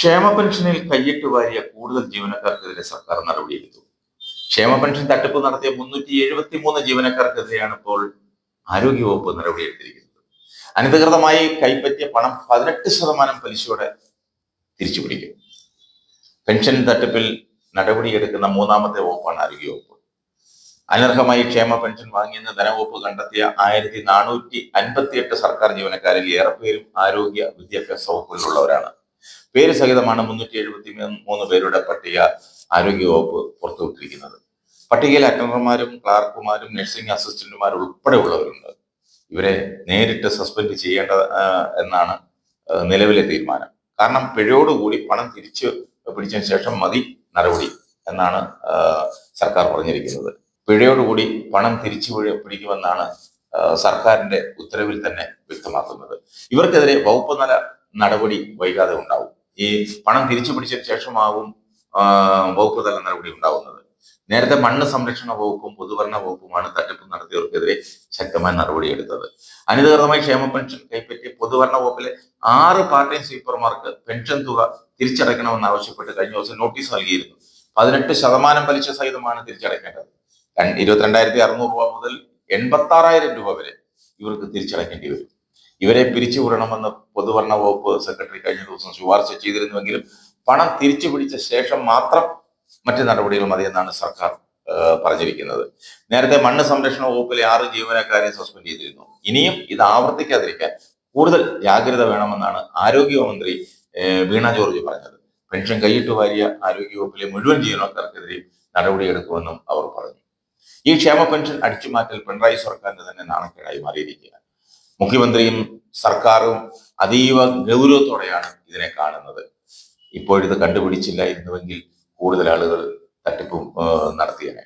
ക്ഷേമ പെൻഷനിൽ കയ്യിട്ട് വാരിയ കൂടുതൽ ജീവനക്കാർക്കെതിരെ സർക്കാർ നടപടിയെടുത്തു. ക്ഷേമ പെൻഷൻ തട്ടിപ്പ് നടത്തിയ മുന്നൂറ്റി എഴുപത്തി മൂന്ന് ജീവനക്കാർക്കെതിരെയാണ് ഇപ്പോൾ ആരോഗ്യവകുപ്പ് നടപടിയെടുത്തിരിക്കുന്നത്. അനധികൃതമായി കൈപ്പറ്റിയ പണം പതിനെട്ട് ശതമാനം പലിശയോടെ തിരിച്ചു പിടിക്കും. പെൻഷൻ തട്ടിപ്പിൽ നടപടിയെടുക്കുന്ന മൂന്നാമത്തെ വകുപ്പാണ് ആരോഗ്യവകുപ്പ്. അനർഹമായി ക്ഷേമ പെൻഷൻ വാങ്ങിയെന്ന് ധനവകുപ്പ് കണ്ടെത്തിയ ആയിരത്തി നാനൂറ്റി അൻപത്തി എട്ട് സർക്കാർ ജീവനക്കാരിൽ ഏറെ പേരും ആരോഗ്യ വിദ്യാഭ്യാസ വകുപ്പിലുള്ളവരാണ്. പേര് സഹിതമാണ് മുന്നൂറ്റി എഴുപത്തി മൂന്ന് പേരുടെ പട്ടിക ആരോഗ്യവകുപ്പ് പുറത്തുവിട്ടിരിക്കുന്നത്. പട്ടികയിൽ അറ്റൻഡർമാരും ക്ലാർക്കുമാരും നഴ്സിംഗ് അസിസ്റ്റന്റുമാരും ഉൾപ്പെടെ ഉള്ളവരുണ്ട്. ഇവരെ നേരിട്ട് സസ്പെൻഡ് ചെയ്യേണ്ട എന്നാണ് നിലവിലെ തീരുമാനം. കാരണം പിഴയോടുകൂടി പണം തിരിച്ചു പിടിച്ചതിന് ശേഷം മതി നടപടി എന്നാണ് സർക്കാർ പറഞ്ഞിരിക്കുന്നത്. പിഴയോടുകൂടി പണം തിരിച്ചു പിടിക്കുമെന്നാണ് സർക്കാരിന്റെ ഉത്തരവിൽ തന്നെ വ്യക്തമാക്കുന്നത്. ഇവർക്കെതിരെ വകുപ്പ് തല നടപടി വൈകാതെ ഉണ്ടാവും. ഈ പണം തിരിച്ചു പിടിച്ച ശേഷമാവും വകുപ്പ് തല നടപടി ഉണ്ടാവുന്നത്. നേരത്തെ മണ്ണ് സംരക്ഷണ വകുപ്പും പൊതുഭരണ വകുപ്പുമാണ് തട്ടിപ്പ് നടത്തിയവർക്കെതിരെ ശക്തമായ നടപടിയെടുത്തത് അനധികൃതമായി ക്ഷേമ പെൻഷൻ കൈപ്പറ്റിയ പൊതുഭരണ വകുപ്പിലെ ആറ് പാർട്ടി സ്വീപ്പർമാർക്ക് പെൻഷൻ തുക തിരിച്ചടയ്ക്കണമെന്ന് ആവശ്യപ്പെട്ട് കഴിഞ്ഞ ദിവസം നോട്ടീസ് നൽകിയിരുന്നു. പതിനെട്ട് ശതമാനം പലിശ സഹിതമാണ് തിരിച്ചടയ്ക്കേണ്ടത്. രണ്ട് ഇരുപത്തിരണ്ടായിരത്തി അറുന്നൂറ് രൂപ മുതൽ എൺപത്തി ആറായിരം രൂപ വരെ ഇവർക്ക് തിരിച്ചടയ്ക്കേണ്ടി വരും. ഇവരെ പിരിച്ചുവിടണമെന്ന് പൊതുഭരണ വകുപ്പ് സെക്രട്ടറി കഴിഞ്ഞ ദിവസം ശുപാർശ ചെയ്തിരുന്നുവെങ്കിലും പണം തിരിച്ചു പിടിച്ച ശേഷം മാത്രം മറ്റു നടപടികൾ മതിയെന്നാണ് സർക്കാർ പറഞ്ഞിരിക്കുന്നത്. നേരത്തെ മണ്ണ് സംരക്ഷണ വകുപ്പിലെ ആറ് ജീവനക്കാരെ സസ്പെൻഡ് ചെയ്തിരുന്നു. ഇനിയും ഇത് ആവർത്തിക്കാതിരിക്കാൻ കൂടുതൽ ജാഗ്രത വേണമെന്നാണ് ആരോഗ്യമന്ത്രി വീണ ജോർജ് പറഞ്ഞത്. പെൻഷൻ കൈയിട്ട് വാരിയ ആരോഗ്യവകുപ്പിലെ മുഴുവൻ ജീവനക്കാർക്കെതിരെ നടപടിയെടുക്കുമെന്നും അവർ പറഞ്ഞു. ഈ ക്ഷേമ പെൻഷൻ അടിച്ചുമാറ്റൽ പിണറായി സർക്കാരിന്റെ തന്നെ നാണക്കേടായി മാറിയിരിക്കുകയാണ്. മുഖ്യമന്ത്രിയും സർക്കാരും അതീവ ഗൗരവത്തോടെയാണ് ഇതിനെ കാണുന്നത്. ഇപ്പോഴിത് കണ്ടുപിടിച്ചില്ലായിരുന്നുവെങ്കിൽ കൂടുതൽ ആളുകൾ തട്ടിപ്പും നടത്തിയേനെ.